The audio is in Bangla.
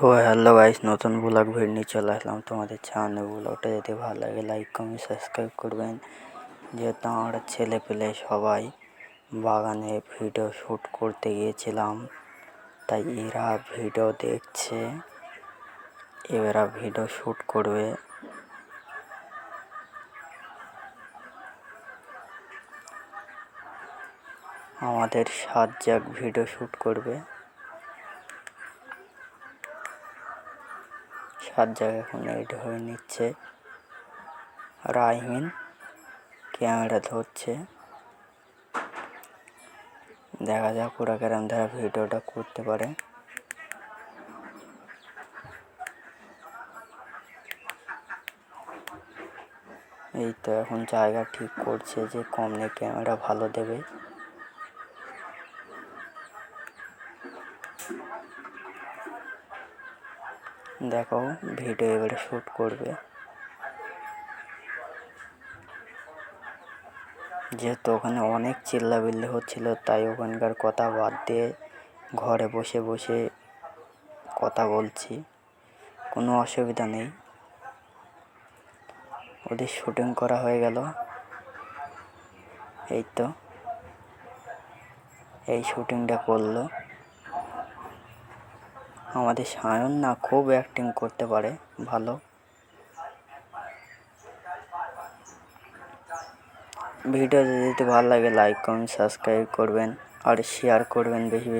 তো হ্যালো গাইস, নতুন ব্লগ ভিড় নিয়ে চলে আসলাম তোমাদের সামনে ব্লগটা যদি ভালো লাগে লাইক কমেন্ট সাবস্ক্রাইব করবেন। যেহেতু আমরা ছেলে পেলে সবাই বাগানে ভিডিও শ্যুট করতে গিয়েছিলাম, তাই এরা ভিডিও দেখছে, এরা ভিডিও শ্যুট করবে। আমাদের সাত জাগ ভিডিও শ্যুট করবে। সাত জায়গা এখন এড হয়ে নিচ্ছে। আর রাইমিন ক্যামেরা ধরছে। দেখা যাক ওরা কেরম ধারা ভিডিওটা করতে পারে। এই তো এখন জায়গা ঠিক করছে যে কমনে ক্যামেরা ভালো দেবে। দেখো, ভিডিও এবারে শ্যুট করবে। যেহেতু ওখানে অনেক চিল্লাবিল্লি হচ্ছিল, তাই ওখানকার কথা বাদ দিয়ে ঘরে বসে বসে কথা বলছি। কোনো অসুবিধা নেই। ওদের শুটিং করা হয়ে গেল। এই তো। এই শুটিংটা করল। আমাদের সায়ন না খুব অ্যাক্টিং করতে পারে, ভালো। ভিডিও যদি ভালো লাগে লাইক কমেন্ট সাবস্ক্রাইব করবেন, আর শেয়ার করবেন বেশি বেশি।